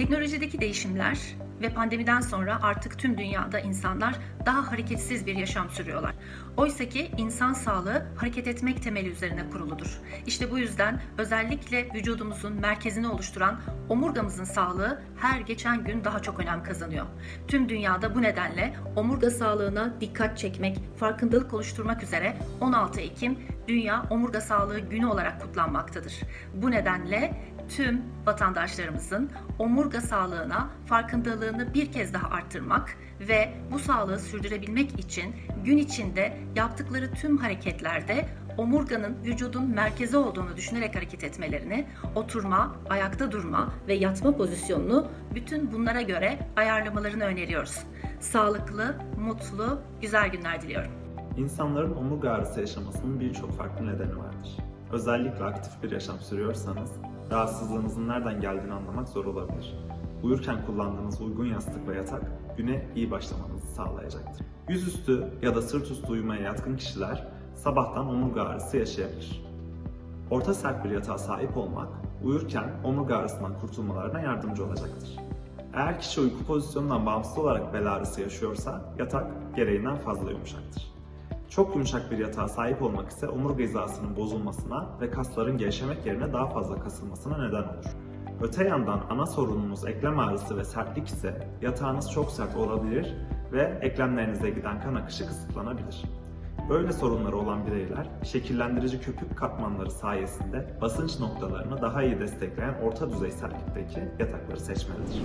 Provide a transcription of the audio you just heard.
Teknolojideki değişimler ve pandemiden sonra artık tüm dünyada insanlar daha hareketsiz bir yaşam sürüyorlar. Oysa ki insan sağlığı hareket etmek temeli üzerine kuruludur. İşte bu yüzden özellikle vücudumuzun merkezini oluşturan omurgamızın sağlığı her geçen gün daha çok önem kazanıyor. Tüm dünyada bu nedenle omurga sağlığına dikkat çekmek, farkındalık oluşturmak üzere 16 Ekim Dünya Omurga Sağlığı Günü olarak kutlanmaktadır. Bu nedenle tüm vatandaşlarımızın omurga sağlığına farkındalığını bir kez daha arttırmak ve bu sağlığı sürdürebilmek için gün içinde yaptıkları tüm hareketlerde omurganın vücudun merkezi olduğunu düşünerek hareket etmelerini, oturma, ayakta durma ve yatma pozisyonunu bütün bunlara göre ayarlamalarını öneriyoruz. Sağlıklı, mutlu, güzel günler diliyorum. İnsanların omurga ağrısı yaşamasının birçok farklı nedeni vardır. Özellikle aktif bir yaşam sürüyorsanız, rahatsızlığınızın nereden geldiğini anlamak zor olabilir. Uyurken kullandığınız uygun yastık ve yatak, güne iyi başlamanızı sağlayacaktır. Yüzüstü ya da sırt üstü uyumaya yatkın kişiler, sabahtan omurga ağrısı yaşayabilir. Orta sert bir yatağa sahip olmak, uyurken omurga ağrısından kurtulmalarına yardımcı olacaktır. Eğer kişi uyku pozisyonundan bağımsız olarak bel ağrısı yaşıyorsa, yatak gereğinden fazla yumuşaktır. Çok yumuşak bir yatağa sahip olmak ise omurga hizasının bozulmasına ve kasların gevşemek yerine daha fazla kasılmasına neden olur. Öte yandan ana sorununuz eklem ağrısı ve sertlik ise yatağınız çok sert olabilir ve eklemlerinize giden kan akışı kısıtlanabilir. Böyle sorunları olan bireyler şekillendirici köpük katmanları sayesinde basınç noktalarını daha iyi destekleyen orta düzey sertlikteki yatakları seçmelidir.